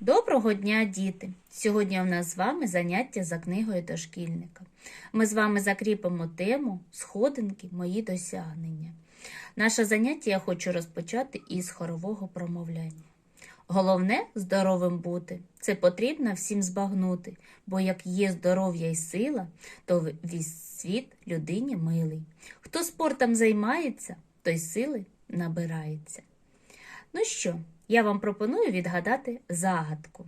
Доброго дня, діти! Сьогодні у нас з вами заняття за книгою дошкільника. Ми з вами закріпимо тему Сходинки мої досягнення. Наше заняття я хочу розпочати із хорового промовляння. Головне здоровим бути це потрібно всім збагнути, бо як є здоров'я і сила, то весь світ людині милий. Хто спортом займається, той сили набирається. Ну що, я вам пропоную відгадати загадку.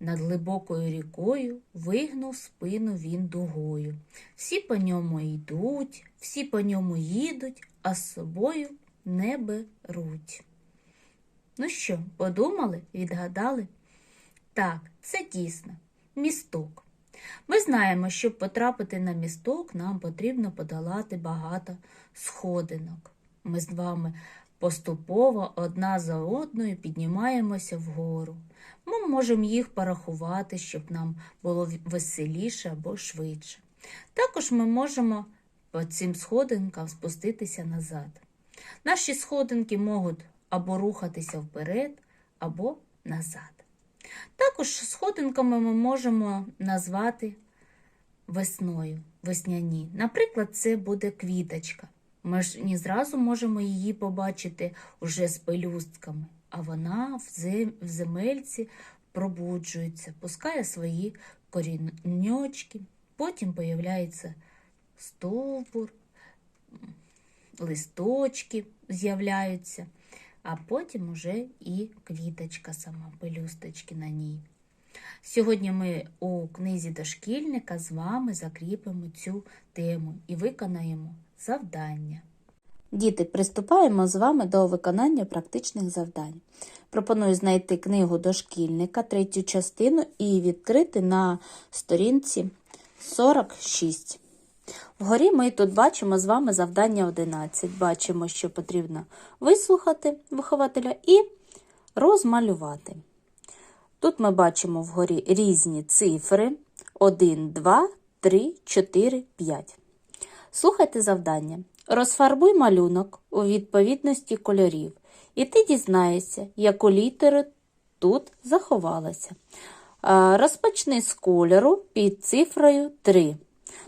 Над глибокою рікою вигнув спину він дугою. Всі по ньому йдуть, всі по ньому їдуть, а з собою не беруть. Ну що, подумали, відгадали? Так, це дійсно місток. Ми знаємо, щоб потрапити на місток, нам потрібно подолати багато сходинок. Ми з вами поступово одна за одною піднімаємося вгору. Ми можемо їх порахувати, щоб нам було веселіше або швидше. Також ми можемо по цим сходинкам спуститися назад. Наші сходинки можуть або рухатися вперед, або назад. Також сходинками ми можемо назвати весною, весняні. Наприклад, це буде квіточка. Ми ж не зразу можемо її побачити уже з пелюстками, а вона в, зем... в земельці пробуджується, пускає свої коріньочки, потім появляється стовбур, листочки з'являються, а потім уже і квіточка сама, пелюсточки на ній. Сьогодні ми у книзі дошкільника з вами закріпимо цю тему і виконаємо завдання. Діти, приступаємо з вами до виконання практичних завдань. Пропоную знайти книгу дошкільника, третю частину, і відкрити на сторінці 46. Вгорі ми тут бачимо з вами завдання 11. Бачимо, що потрібно вислухати вихователя і розмалювати. Тут ми бачимо вгорі різні цифри 1, 2, 3, 4, 5. Слухайте завдання. Розфарбуй малюнок у відповідності кольорів, і ти дізнаєшся, яку літеру тут заховалася. Розпочни з кольору під цифрою 3.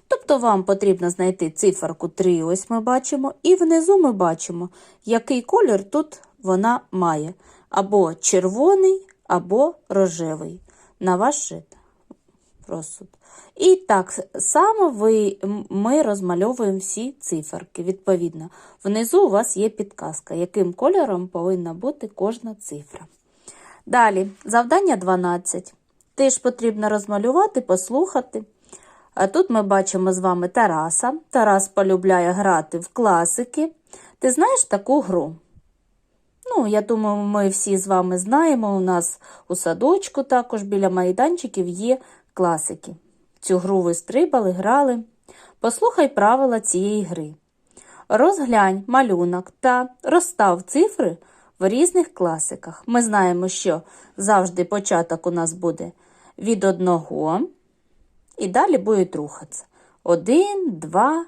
Тобто вам потрібно знайти циферку 3, ось ми бачимо, і внизу ми бачимо, який колір тут вона має. Або червоний, або рожевий. На ваш розсуд. І так само ви, ми розмальовуємо всі циферки. Відповідно, внизу у вас є підказка, яким кольором повинна бути кожна цифра. Далі, завдання 12. Теж потрібно розмалювати, послухати. А тут ми бачимо з вами Тараса. Тарас полюбляє грати в класики. Ти знаєш таку гру? Ну, я думаю, ми всі з вами знаємо. У нас у садочку також біля майданчиків є класики. Цю гру ви стрибали, грали. Послухай правила цієї гри. Розглянь малюнок та розстав цифри в різних класиках. Ми знаємо, що завжди початок у нас буде від одного, і далі будуть рухатися. Один, два,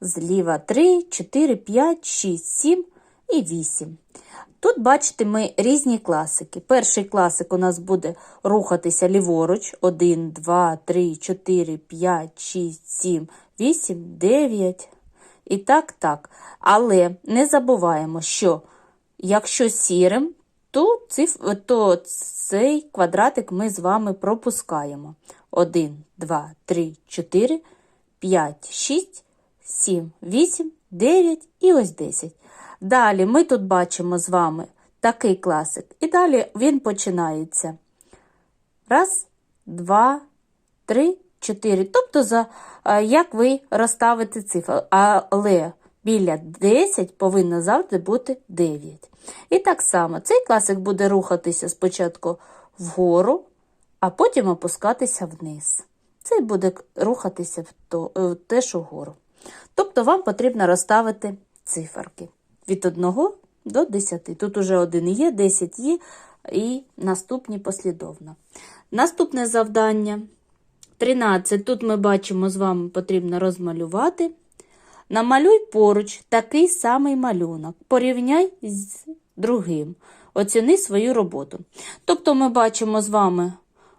зліва три, чотири, п'ять, шість, сім і вісім. Тут, бачите, ми різні класики. Перший класик у нас буде рухатися ліворуч. 1, 2, 3, 4, 5, 6, 7, 8, 9. І так, так. Але не забуваємо, що якщо сірим, то, циф... то цей квадратик ми з вами пропускаємо. 1, 2, 3, 4, 5, 6, 7, 8, 9 і ось 10. Далі ми тут бачимо з вами такий класик. І далі він починається. Раз, два, три, чотири. Тобто, за, як ви розставите цифри. Але біля 10 повинно завжди бути 9. І так само цей класик буде рухатися спочатку вгору, а потім опускатися вниз. Цей буде рухатися в, то, в теж угору. Тобто вам потрібно розставити циферки від 1 до 10. Тут уже 1 є, 10 є, і наступні послідовно. Наступне завдання 13. Тут ми бачимо, з вами потрібно розмалювати. Намалюй поруч такий самий малюнок. Порівняй з другим. оціни свою роботу. Тобто ми бачимо з вами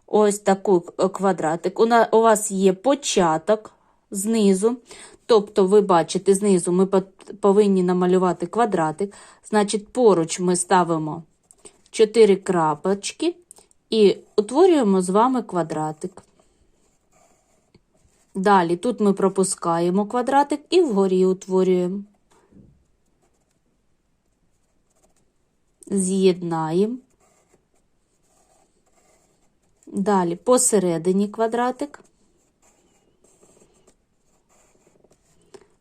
ось такий квадратик. У, вас є початок знизу. Тобто, ви бачите, знизу ми повинні намалювати квадратик. Значить, поруч ми ставимо 4 крапочки і утворюємо з вами квадратик. Далі тут ми пропускаємо квадратик і вгорі утворюємо. З'єднаємо. Далі посередині квадратик.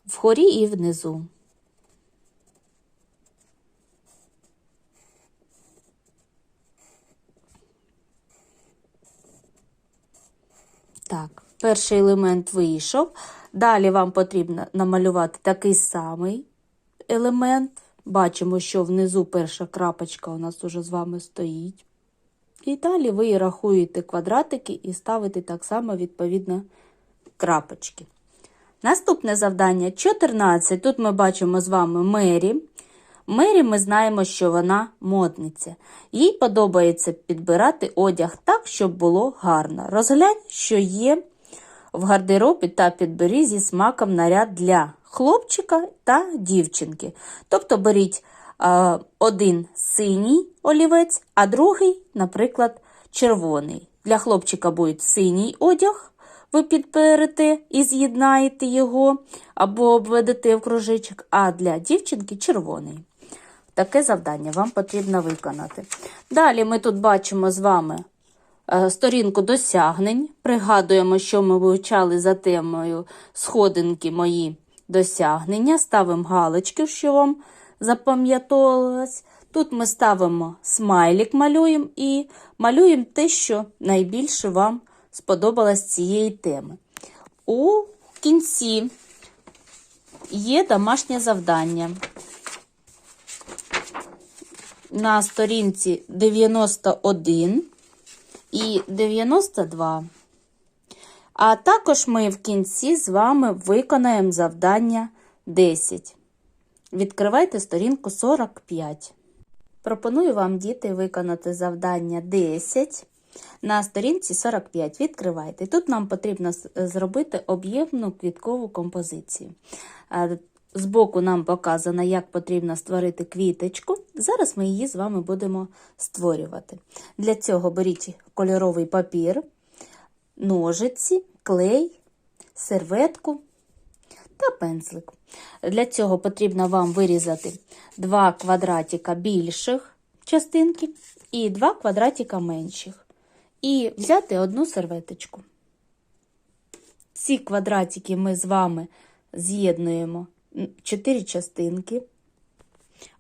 Вгорі і внизу. Так, перший елемент вийшов. Далі вам потрібно намалювати такий самий елемент. Бачимо, що внизу перша крапочка у нас уже з вами стоїть. І далі ви рахуєте квадратики і ставите так само відповідно крапочки. Наступне завдання 14. Тут ми бачимо з вами Мері. Мері ми знаємо, що вона модниця. Їй подобається підбирати одяг так, щоб було гарно. Розглянь, що є в гардеробі та підбери зі смаком наряд для хлопчика та дівчинки. Тобто беріть е, один синій олівець, а другий, наприклад, червоний. Для хлопчика буде синій одяг, ви підберете і з'єднаєте його або обведете в кружечок, а для дівчинки червоний. Таке завдання вам потрібно виконати. Далі ми тут бачимо з вами е, сторінку досягнень. Пригадуємо, що ми вивчали за темою сходинки мої досягнення. Ставимо галочки, що вам запам'ятовувалось. Тут ми ставимо смайлик, малюємо і малюємо те, що найбільше вам сподобалось з цієї теми. У кінці є домашнє завдання на сторінці 91 і 92. А також ми в кінці з вами виконаємо завдання 10. Відкривайте сторінку 45. Пропоную вам, діти, виконати завдання 10 на сторінці 45. Відкривайте. Тут нам потрібно зробити об'ємну квіткову композицію. Збоку нам показано, як потрібно створити квіточку. Зараз ми її з вами будемо створювати. Для цього беріть кольоровий папір, ножиці, клей, серветку та пензлик. Для цього потрібно вам вирізати два квадратика більших частинки і два квадратика менших. І взяти одну серветочку. Ці квадратики ми з вами з'єднуємо чотири частинки.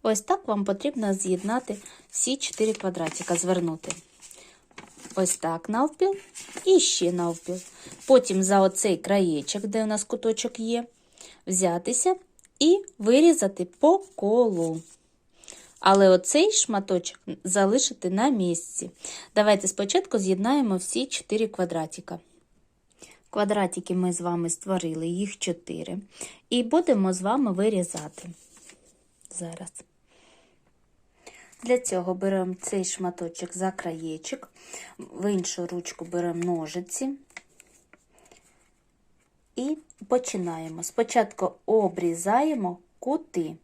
Ось так вам потрібно з'єднати всі чотири квадратика, звернути. Ось так навпіл і ще навпіл. Потім за оцей краєчок, де у нас куточок є, взятися і вирізати по колу. Але оцей шматочок залишити на місці. Давайте спочатку з'єднаємо всі чотири квадратика. Квадратики ми з вами створили, їх 4. І будемо з вами вирізати. Зараз. Для цього беремо цей шматочок за краєчок, в іншу ручку беремо ножиці і починаємо. Спочатку обрізаємо кути.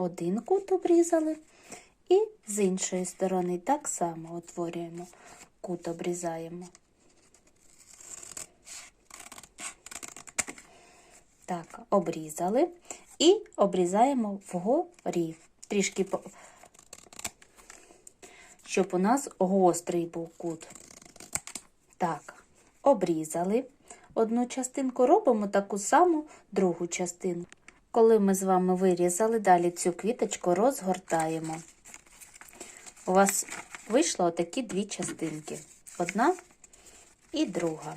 Один кут обрізали, і з іншої сторони так само утворюємо, кут обрізаємо. Так, обрізали і обрізаємо вгорі. Трішки, щоб у нас гострий був кут. Так, обрізали одну частинку, робимо таку саму другу частину. Коли ми з вами вирізали, далі цю квіточку розгортаємо. У вас вийшло отакі дві частинки. Одна і друга.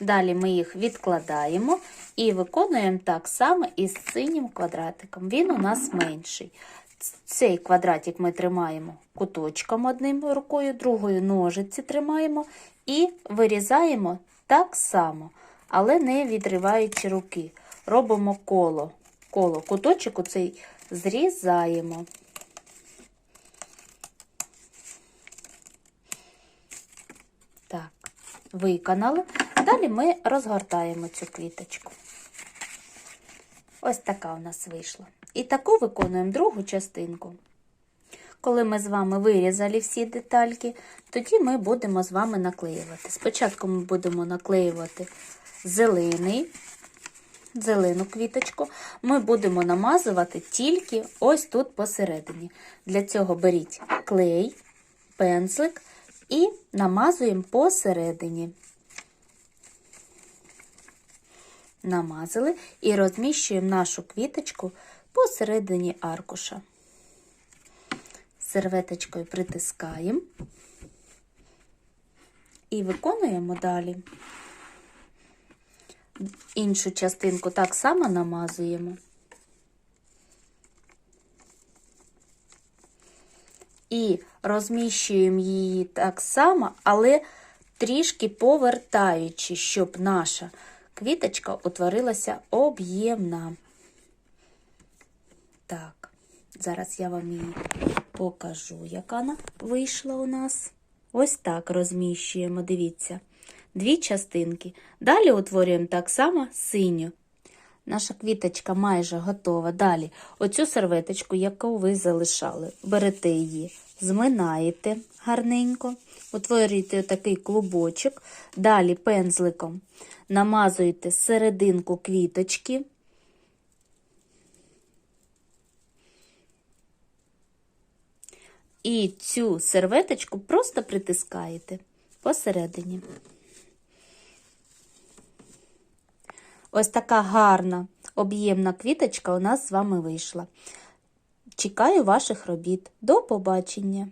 Далі ми їх відкладаємо і виконуємо так само із синім квадратиком. Він у нас менший. Цей квадратик ми тримаємо куточком одним рукою, другою ножиці тримаємо і вирізаємо так само, але не відриваючи руки. робимо коло. Коло. Куточок оцей зрізаємо. Так, виконали. Далі ми розгортаємо цю квіточку. Ось така у нас вийшла. І таку виконуємо другу частинку. Коли ми з вами вирізали всі детальки, тоді ми будемо з вами наклеювати. Спочатку ми будемо наклеювати зелений, зелену квіточку. Ми будемо намазувати тільки ось тут посередині. Для цього беріть клей, пензлик і намазуємо посередині. Намазали і розміщуємо нашу квіточку посередині аркуша. Серветочкою притискаємо і виконуємо далі. Іншу частинку так само намазуємо. І розміщуємо її так само, але трішки повертаючи, щоб наша квіточка утворилася об'ємна. Так, зараз я вам її покажу, яка вона вийшла у нас. Ось так розміщуємо, дивіться, дві частинки. Далі утворюємо так само синю. Наша квіточка майже готова. Далі оцю серветочку, яку ви залишали, берете її, зминаєте гарненько, утворюєте такий клубочок, далі пензликом намазуєте серединку квіточки. І цю серветочку просто притискаєте посередині. Ось така гарна об'ємна квіточка у нас з вами вийшла. Чекаю ваших робіт. До побачення!